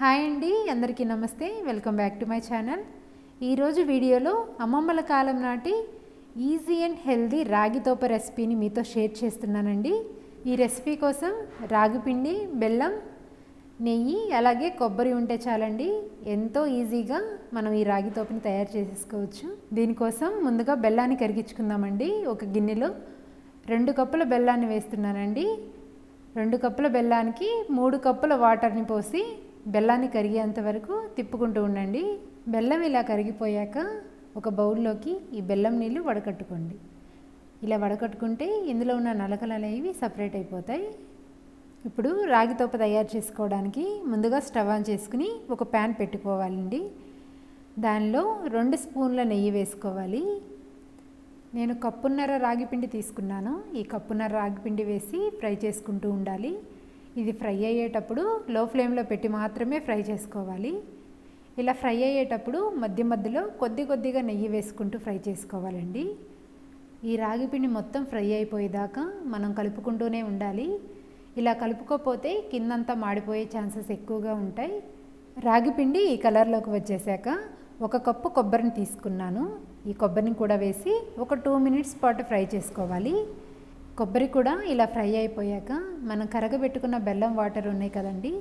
Hi అండి అందరికీ నమస్తే. Welcome back to my channel. ఈరోజు వీడియోలో అమ్మమ్మల కాలం నాటి ఈజీ అండ్ హెల్దీ రాగి తోప రెసిపీని మీతో షేర్ చేస్తున్నానండి. ఈ రెసిపీ కోసం రాగి పిండి బెల్లం నెయ్యి అలాగే కొబ్బరి ఉంటే చాలండి. ఎంతో ఈజీగా మనం ఈ రాగి తోపని తయారు చేసేసుకోవచ్చు. దీనికోసం ముందుగా బెల్లాన్ని కరిగించుకుందామండి. ఒక గిన్నెలో రెండు కప్పుల బెల్లాన్ని వేస్తున్నానండి. రెండు కప్పుల బెల్లానికి మూడు కప్పుల వాటర్ని పోసి బెల్లాన్ని కరిగేంత వరకు తిప్పుకుంటూ ఉండండి. బెల్లం ఇలా కరిగిపోయాక ఒక బౌల్లోకి ఈ బెల్లం నీళ్ళు వడకట్టుకోండి. ఇలా వడకట్టుకుంటే ఇందులో ఉన్న నలకలు అనేవి సపరేట్ అయిపోతాయి. ఇప్పుడు రాగి తోప తయారు చేసుకోవడానికి ముందుగా స్టవ్ ఆన్ చేసుకుని ఒక ప్యాన్ పెట్టుకోవాలండి. దానిలో రెండు స్పూన్ల నెయ్యి వేసుకోవాలి. నేను కప్పున్నర రాగి పిండి తీసుకున్నాను. ఈ కప్పున్నర రాగి పిండి వేసి ఫ్రై చేసుకుంటూ ఉండాలి. ఇది ఫ్రై అయ్యేటప్పుడు లో ఫ్లేమ్లో పెట్టి మాత్రమే ఫ్రై చేసుకోవాలి. ఇలా ఫ్రై అయ్యేటప్పుడు మధ్య మధ్యలో కొద్ది కొద్దిగా నెయ్యి వేసుకుంటూ ఫ్రై చేసుకోవాలండి. ఈ రాగి పిండి మొత్తం ఫ్రై అయిపోయేదాకా మనం కలుపుకుంటూనే ఉండాలి. ఇలా కలుపుకోపోతే కిందంతా మాడిపోయే ఛాన్సెస్ ఎక్కువగా ఉంటాయి. రాగి పిండి ఈ కలర్లోకి వచ్చేసాక ఒక కప్పు కొబ్బరిని తీసుకున్నాను. ఈ కొబ్బరిని కూడా వేసి ఒక టూ మినిట్స్ పాటు ఫ్రై చేసుకోవాలి. కొబ్బరి కూడా ఇలా ఫ్రై అయిపోయాక మనం కరగబెట్టుకున్న బెల్లం వాటర్ ఉన్నాయి కదండి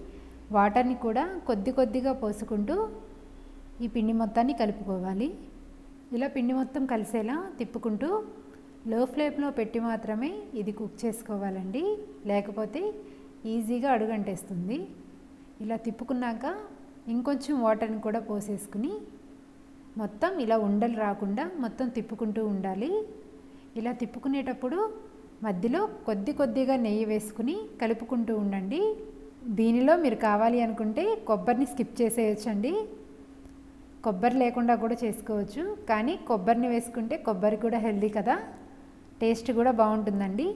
వాటర్ని కూడా కొద్ది కొద్దిగా పోసుకుంటూ ఈ పిండి మొత్తాన్ని కలుపుకోవాలి. ఇలా పిండి మొత్తం కలిసేలా తిప్పుకుంటూ లో ఫ్లేమ్లో పెట్టి మాత్రమే ఇది కుక్ చేసుకోవాలండి. లేకపోతే ఈజీగా అడుగంటేస్తుంది. ఇలా తిప్పుకున్నాక ఇంకొంచెం వాటర్ని కూడా పోసేసుకుని మొత్తం ఇలా ఉండలు రాకుండా మొత్తం తిప్పుకుంటూ ఉండాలి. ఇలా తిప్పుకునేటప్పుడు మధ్యలో కొద్ది కొద్దిగా నెయ్యి వేసుకుని కలుపుకుంటూ ఉండండి. దీనిలో మీరు కావాలి అనుకుంటే కొబ్బరిని స్కిప్ చేసేయచ్చండి. కొబ్బరి లేకుండా కూడా చేసుకోవచ్చు. కానీ కొబ్బరిని వేసుకుంటే కొబ్బరి కూడా హెల్దీ కదా. టేస్ట్ కూడా బాగుంటుందండి.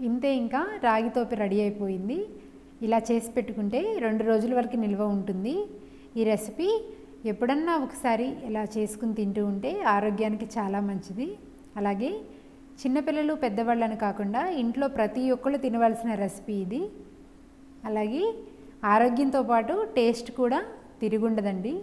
ఇంతే ఇంకా రాగి తోపి రెడీ అయిపోయింది. ఇలా చేసి పెట్టుకుంటే రెండు రోజుల వరకు నిల్వ ఉంటుంది. ఈ రెసిపీ ఎప్పుడన్నా ఒకసారి ఇలా చేసుకుని తింటూ ఉంటే ఆరోగ్యానికి చాలా మంచిది. అలాగే చిన్నపిల్లలు పెద్దవాళ్ళని కాకుండా ఇంట్లో ప్రతి ఒక్కళ్ళు తినవలసిన రెసిపీ ఇది. అలాగే ఆరోగ్యంతో పాటు టేస్ట్ కూడా తిరుగుండదండి